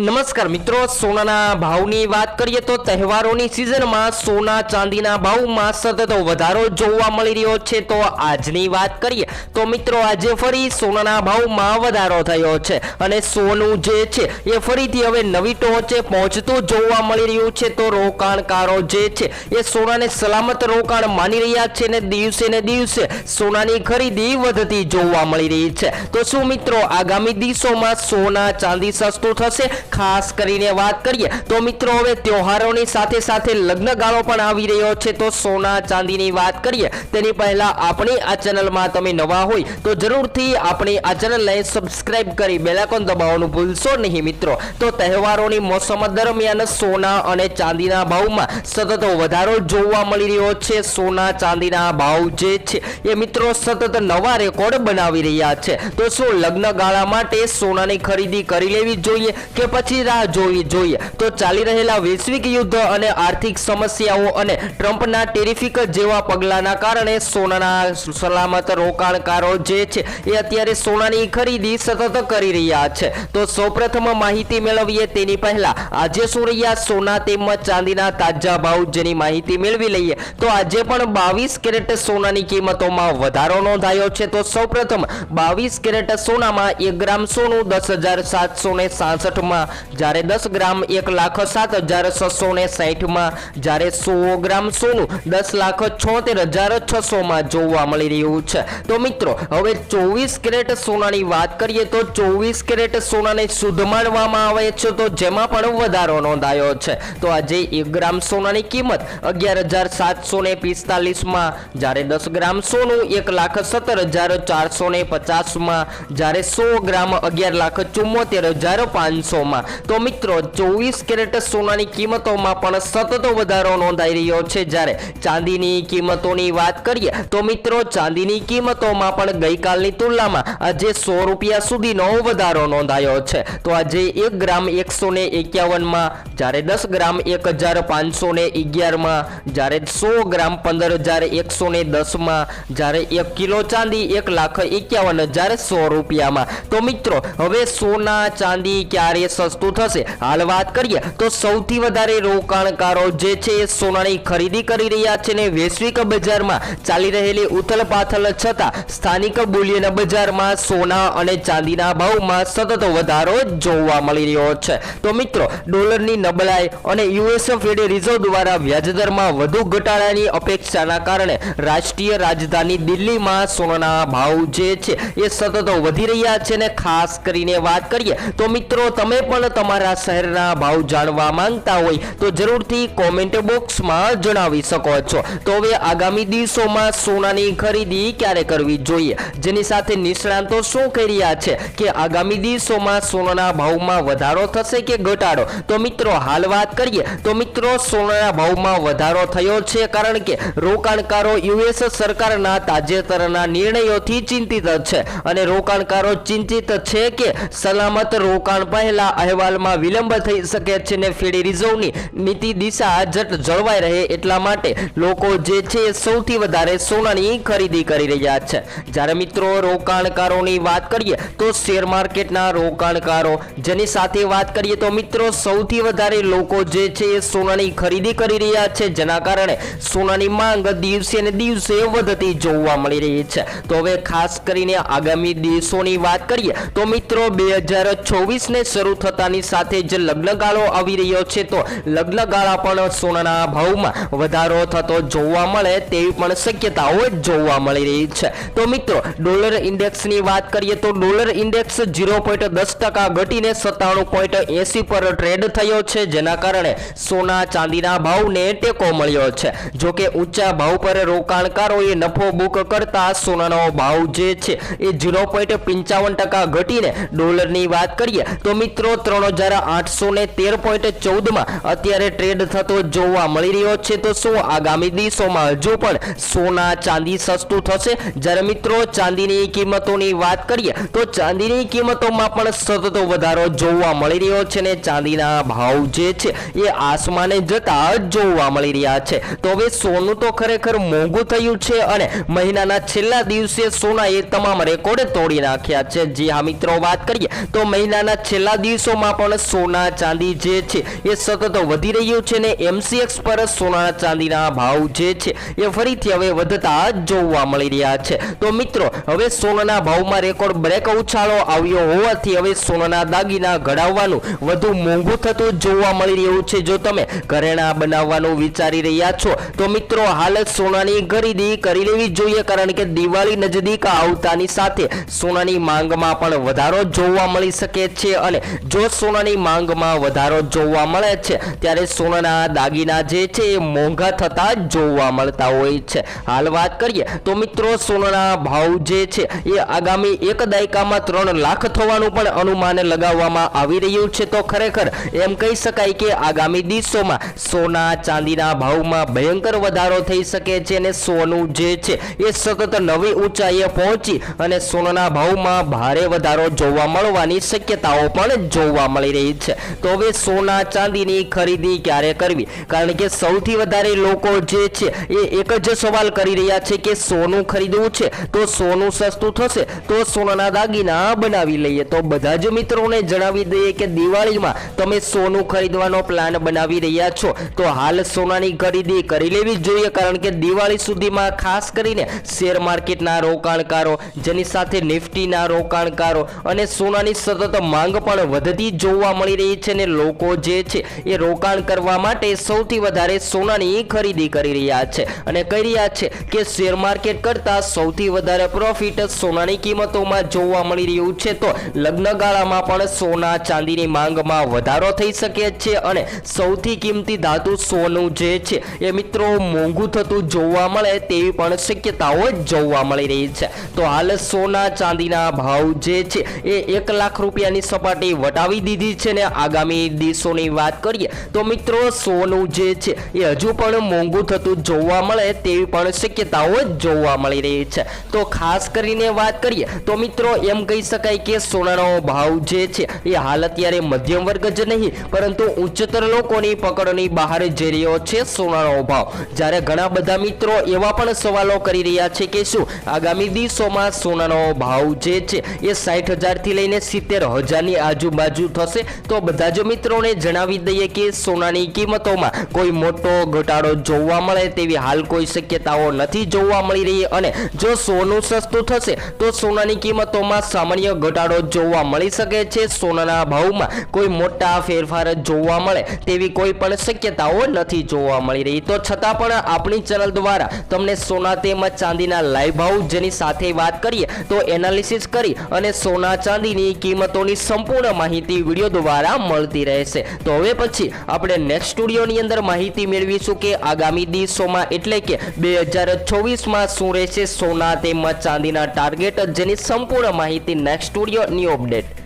નમસ્કાર મિત્રો, સોનાના ભાવની વાત કરીએ તો તહેવારોની સિઝનમાં સોના ચાંદીના ભાવમાં સતત વધારો જોવા મળી રહ્યો છે. તો આજની વાત કરીએ તો મિત્રો, આજે ફરી સોનાના ભાવમાં વધારો થયો છે અને સોનું જે છે એ ફરીથી હવે નવી ટોચે પહોંચતું જોવા મળી રહ્યું છે. તો રોકાણકારો જે છે એ સોનાને સલામત રોકાણ માની રહ્યા છે ને દિવસે ને દિવસે સોનાની ખરીદી વધતી જોવા મળી રહી છે. તો શું મિત્રો, આગામી દિવસોમાં સોના ચાંદી સસ્તું થશે? ખાસ કરીને વાત કરીએ તો મિત્રો, હવે તહેવારોની સાથે સાથે લગ્ન ગાળો પણ આવી રહ્યો છે. તો સોના ચાંદીની વાત કરીએ, તેની પહેલા આપણી આ ચેનલમાં તમે નવા હોય તો જરૂરથી આપણી આ ચેનલને સબસ્ક્રાઇબ કરી બેલાકોન દબાવવાનું ભૂલશો નહીં મિત્રો. તો તહેવારોની મોસમ દરમિયાન સોના અને ચાંદીના ભાવમાં સતત વધારો જોવા મળી રહ્યો છે. સોના ચાંદીના ભાવ જે છે એ મિત્રો સતત નવા રેકોર્ડ બનાવી રહ્યા છે. તો શું લગ્ન ગાળા માટે સોનાની ખરીદી કરી લેવી જોઈએ કે પછી રાહ જોવી જોઈએ. તો ચાલી રહેલા વૈશ્વિક યુદ્ધ અને આર્થિક સમસ્યાઓ અને ટ્રમ્પના ટેરિફિક જેવા પગલાંના કારણે સોનાના સલામત રોકાણકારો જે છે, એ અત્યારે સોનાની ખરીદી સતત કરી રહ્યા છે. તો સૌપ્રથમ માહિતી મેળવીએ તેની પહેલા. આજે શું રહ્યા સોના તેમજ ચાંદીના તાજા ભાવ જેની માહિતી મેળવી લઈએ. તો આજે પણ બાવીસ કેરેટ સોનાની કિંમતોમાં વધારો નોંધાયો છે. તો સૌપ્રથમ બાવીસ કેરેટ સોનામાં એક ગ્રામ સોનું દસ હજાર સાતસો ને સાસઠમાં જ્યારે દસ ગ્રામ એક લાખ સાત હજાર છસો ને સાહીઠમાં, જ્યારે સો ગ્રામ સોનું દસ લાખ છોતેર હજાર છસોમાં જોવા મળી રહ્યું છે. તો મિત્રો, હવે ચોવીસ કેરેટ સોનાની વાત કરીએ તો ચોવીસ કેરેટ સોનાને શુદ્ધ માનવામાં આવે છે તો જેમાં પણ વધારો નોંધાયો છે. તો આજે એક ગ્રામ સોનાની કિંમત અગિયાર હજાર સાતસો ને પિસ્તાલીસમાં, જ્યારે દસ ગ્રામ સોનું એક લાખ સત્તર હજાર ચારસો ને પચાસમાં, જ્યારે સો ગ્રામ અગિયાર લાખ ચુમ્મોતેર હજાર પાંચસોમાં. તો મિત્રો, ચોવીસ કેરેટ સોનાની કિંમતોમાં પણ સતત વધારો નોંધાઈ રહ્યો છે. જ્યારે ચાંદીની કિંમતોની વાત કરીએ, તો મિત્રો, ચાંદીની કિંમતોમાં પણ ગઈકાલની તુલનામાં આજે સો રૂપિયા સુધીનો વધારો નોંધાયો છે. તો આજે એક ગ્રામ એકસો ને એકાવનમાં, જ્યારે દસ ગ્રામ એક હજાર પાંચસો ને અગિયારમાં, જ્યારે સો ગ્રામ પંદર હજાર એકસો ને દસમાં, જ્યારે એક કિલો ચાંદી એક લાખ એકાવન હજાર સો રૂપિયામાં. તો મિત્રો, હવે સોના, ચાંદી ક્યારે સસ્તું થશે. હાલ વાત કરીએ તો સૌથી વધારે રોકાણકારો જે છે એ સોનાની ખરીદી કરી રહ્યા છે ને વૈશ્વિક બજારમાં ચાલી રહેલી ઉથલ પાથલ છતાં સ્થાનિક બુલિયન બજારમાં સોના અને ચાંદીના ભાવમાં સતત વધારો જોવા મળી રહ્યો છે. તો મિત્રો, ડોલરની નબળાઈ અને યુએસ ફેડ રિઝર્વ દ્વારા વ્યાજદરમાં વધુ ઘટાડાની અપેક્ષાના કારણે રાષ્ટ્રીય રાજધાની દિલ્હીમાં સોનાના ભાવ જે છે એ સતત વધી રહ્યા છે ને ખાસ કરીને વાત કરીએ તો મિત્રો, તમે પણ તમારા શહેરના ભાવ જાણવા માંગતા હોય તો જરૂરથી કોમેન્ટ બોક્સમાં જણાવી શકો છો. તો હવે આગામી દિવસોમાં સોનાની ખરીદી ક્યારે કરવી જોઈએ? જેની સાથે નિષ્ણાંતો શું કહી રહ્યા છે? કે આગામી દિવસોમાં સોનાના ભાવમાં વધારો થશે કે ઘટાડો? તો મિત્રો, હાલ વાત કરીએ. તો મિત્રો, સોનાના ભાવમાં વધારો થયો છે કારણ કે રોકાણકારો યુએસ સરકારના તાજેતરના નિર્ણયોથી ચિંતિત છે. અને રોકાણકારો ચિંતિત છે કે સલામત રોકાણ પહેલા અહેવાલમાં વિલંબ થઈ શકે છે ને ફેડી રિઝર્વની નીતિ દિશા જળવાઈ રહે એટલા માટે લોકો જે છે સૌથી વધારે સોનાની ખરીદી કરી રહ્યા છે. જ્યારે મિત્રો, રોકાણકારોની વાત કરીએ તો શેર માર્કેટના રોકાણકારો, જેની સાથે વાત કરીએ તો મિત્રો, સૌથી વધારે લોકો જે છે એ સોનાની ખરીદી કરી રહ્યા છે, જેના કારણે સોનાની માંગ દિવસે ને દિવસે વધતી જોવા મળી રહી છે. તો હવે ખાસ કરીને આગામી દિવસોની વાત કરીએ તો મિત્રો, બે હજાર ચોવીસને શરૂ થતાની સાથે જે લગ્નગાળો આવી રહ્યો છે, તો લગ્નગાળા પણ સોનાના ભાવમાં વધારો થતો જોવા મળે તેવી પણ શક્યતાઓ જોવા મળી રહી છે. તો મિત્રો, ડોલર ઇન્ડેક્સની વાત કરીએ તો ડોલર ઇન્ડેક્સ ઝીરો પોઈન્ટ દસ ટકા ઘટીને સત્તાણું પોઈન્ટ એસી પર ટ્રેડ થયો છે, જેના કારણે સોના ચાંદીના ભાવને ટેકો મળ્યો છે. જોકે ઊંચા ભાવ પર રોકાણકારોએ નફો બુક કરતા સોનાનો ભાવ જે છે, એ ઝીરો પોઈન્ટ પંચાવન ટકા ઘટીને ડોલરની વાત કરીએ તો મિત્રો ત્રણ હજાર આઠસો ને તેર પોઈન્ટ ચૌદમાં અત્યારે ટ્રેડ થતો જોવા મળી રહ્યો છે. તો શું આગામી દિવસોમાં હજુ પણ સોના, ચાંદી સસ્તું થશે? જ્યારે મિત્રો, ચાંદીની કિંમતોની વાત કરીએ, તો ચાંદીની કિંમતોમાં પણ સતત વધારો જોવા મળી રહ્યો છે ને ચાંદીના ભાવ જે છે એ આસમાને જતા જોવા મળી રહ્યા છે. તો હવે સોનું તો ખરેખર મોંઘું થયું છે અને મહિનાના છેલ્લા દિવસે સોનાએ તમામ રેકોર્ડ તોડી નાખ્યા છે. જી હા, મિત્રો, વાત કરીએ, તો મહિનાના છેલ્લા દિવસો દિવસોમાં પણ સોના ચાંદી જે છે એ સતત વધી રહ્યું છે ને એમસીએક્સ પર સોના ચાંદીના ભાવ જે છે એ ફરીથી હવે વધતા જોવા મળી રહ્યા છે. તો મિત્રો, હવે સોનાના ભાવમાં રેકોર્ડ બ્રેક ઉછાળો આવ્યો હોવાથી હવે સોનાના દાગીના ઘડાવવાનું વધુ મોંઘું થતું જોવા મળી રહ્યું છે. જો તમે ઘરેણા બનાવવાનું વિચારી રહ્યા છો, તો મિત્રો, હાલ સોનાની ખરીદી કરી લેવી જોઈએ કારણ કે દિવાળી નજદીક આવતાની સાથે સોનાની માંગમાં પણ વધારો જોવા મળી શકે છે અને જો સોનાની માંગમાં વધારો જોવા મળે છે. ત્યારે સોનાના દાગીના જે છે એ મોંઘા થતા જોવા મળતા હોય છે. હાલ વાત કરીએ તો મિત્રો સોનાના ભાવ જે છે એ આગામી એક દાયકામાં ત્રણ લાખ થવાનું પણ અનુમાન લગાવવામાં આવી રહ્યું છે. તો ખરેખર એમ કહી શકાય કે આગામી દિવસોમાં સોના ચાંદીના ભાવમાં ભયંકર વધારો થઈ શકે છે અને સોનું જે છે એ સતત નવી ઊંચાઈએ પહોંચી અને સોનાના ભાવમાં ભારે વધારો જોવા મળવાની શક્યતાઓ પણ જોવા મળી રહી છે. તો હવે સોના ચાંદીની ખરીદી ક્યારે કરવી? કારણ કે સૌથી વધારે લોકો જે છે, એ એક જ સવાલ કરી રહ્યા છે કે સોનું ખરીદવું છે? તો સોનું સસ્તું થશે, તો સોનાના દાગીના બનાવી લઈએ. તો બધા જ મિત્રોને જણાવી દઈએ કે દિવાળીમાં તમે સોનું ખરીદવાનો પ્લાન બનાવી રહ્યા છો. તો હાલ સોનાની ખરીદી કરી લેવી જોઈએ, કારણ કે દિવાળી સુધીમાં ખાસ કરીને શેર માર્કેટના રોકાણકારો, જેની સાથે નિફ્ટીના રોકાણકારો અને સોનાની સતત માંગ પણ વધતી જોવા મળી રહી છે અને લોકો જે છે એ રોકાણ કરવા માટે સૌથી વધારે સોનાની ખરીદી કરી રહ્યા છે અને કહી રહ્યા છે કે શેર માર્કેટ કરતાં સૌથી વધારે પ્રોફિટ સોનાની કિંમતોમાં જોવા મળી રહ્યું છે. તો લગ્નગાળામાં પણ સોના ચાંદીની માંગમાં વધારો થઈ શકે છે અને સૌથી કિંમતી ધાતુ સોનું જે છે એ મિત્રો મોંઘું થતું જોવા મળે તેવી પણ શક્યતાઓ જોવા મળી રહી છે. તો હાલ સોના ચાંદીના ભાવ જે છે એ એક લાખ રૂપિયાની સપાટી વટાવી દીધી છે ને આગામી દિવસોની વાત કરીએ તો મિત્રો સોનું જે છે એ હજુ પણ મોંઘું થતું જોવા મળે તેવી પણ શક્યતાઓ જોવા મળી રહી છે. તો ખાસ કરીને વાત કરીએ તો મિત્રો એમ કહી શકાય કે સોનાનો ભાવ જે છે એ હાલ અત્યારે મધ્યમ વર્ગ જ નહીં, પરંતુ ઉચ્ચતર લોકોની પકડની બહાર જઈ રહ્યો છે સોનાનો ભાવ. જ્યારે ઘણા બધા મિત્રો એવા પણ સવાલો કરી રહ્યા છે કે શું આગામી દિવસોમાં સોનાનો ભાવ જે છે એ સાઠ હજારથી લઈને સિત્તેર હજારની આજુબાજુ થશે, તો બધા જ મિત્રોને જણાવી દઈએ કે સોનાની કિંમતોમાં કોઈ મોટો ઘટાડો જોવા મળે તેવી હાલ કોઈ શક્યતાઓ નથી જોવા મળી રહી અને જો સોનું સસ્તું થશે, તો સોનાની કિંમતોમાં સામાન્ય ઘટાડો જોવા મળી શકે છે. સોનાના ભાવમાં કોઈ મોટા ફેરફાર જોવા મળે તેવી કોઈ પણ શક્યતાઓ નથી જોવા મળી રહી. તો છતાં પણ આપણી ચેનલ દ્વારા તમને સોના તેમજ ચાંદીના લાઈવ ભાવ જેની સાથે વાત કરીએ, તો એનાલિસિસ કરી અને સોના ચાંદીની કિંમતોની સંપૂર્ણ માહિતી વીડિયો દ્વારા મળતી રહેશે. તો હવે પછી આપણે નેક્સ્ટ સ્ટુડિયોની અંદર માહિતી મેળવીશું કે આગામી દિવસોમાં એટલે કે બે હજાર ચોવીસમાં શું રહેશે સોના તેમજ ચાંદીના ટાર્ગેટ જેની સંપૂર્ણ માહિતી નેક્સ્ટ સ્ટુડિયોની અપડેટ